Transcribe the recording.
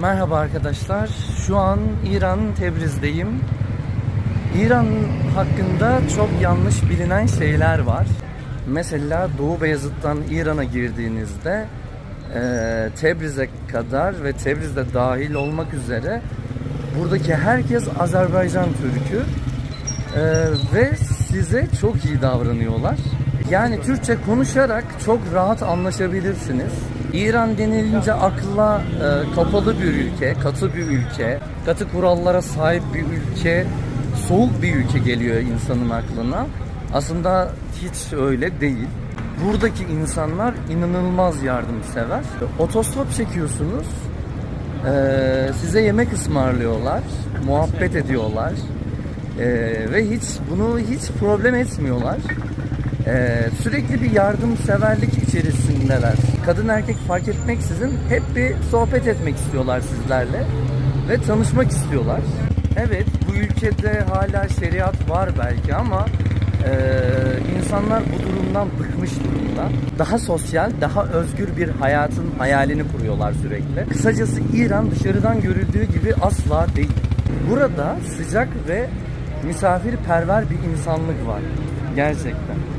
Merhaba arkadaşlar. Şu an İran Tebriz'deyim. İran hakkında çok yanlış bilinen şeyler var. Mesela Doğu Beyazıt'tan İran'a girdiğinizde eee, Tebriz'e kadar ve Tebriz'de dahil olmak üzere buradaki herkes Azerbaycan Türk'ü Eee, ve size çok iyi davranıyorlar. Yani Türkçe konuşarak çok rahat anlaşabilirsiniz. İran denilince akla e, kapalı bir ülke, katı bir ülke, katı kurallara sahip bir ülke, soğuk bir ülke geliyor insanın aklına. Aslında hiç öyle değil. Buradaki insanlar inanılmaz yardımsever. Otostop çekiyorsunuz, ee, size yemek ısmarlıyorlar, muhabbet ediyorlar Ee, ve hiç bunu hiç problem etmiyorlar. Ee, sürekli bir yardımseverlik içerisindeler. Kadın erkek fark etmeksizin hep bir sohbet etmek istiyorlar sizlerle ve tanışmak istiyorlar. Evet bu ülkede hala şeriat var belki ama e, insanlar bu durumdan bıkmış durumda. Daha sosyal, daha özgür bir hayatın hayalini kuruyorlar sürekli. Kısacası İran dışarıdan görüldüğü gibi asla değil. Burada sıcak ve misafirperver bir insanlık var. Gerçekten.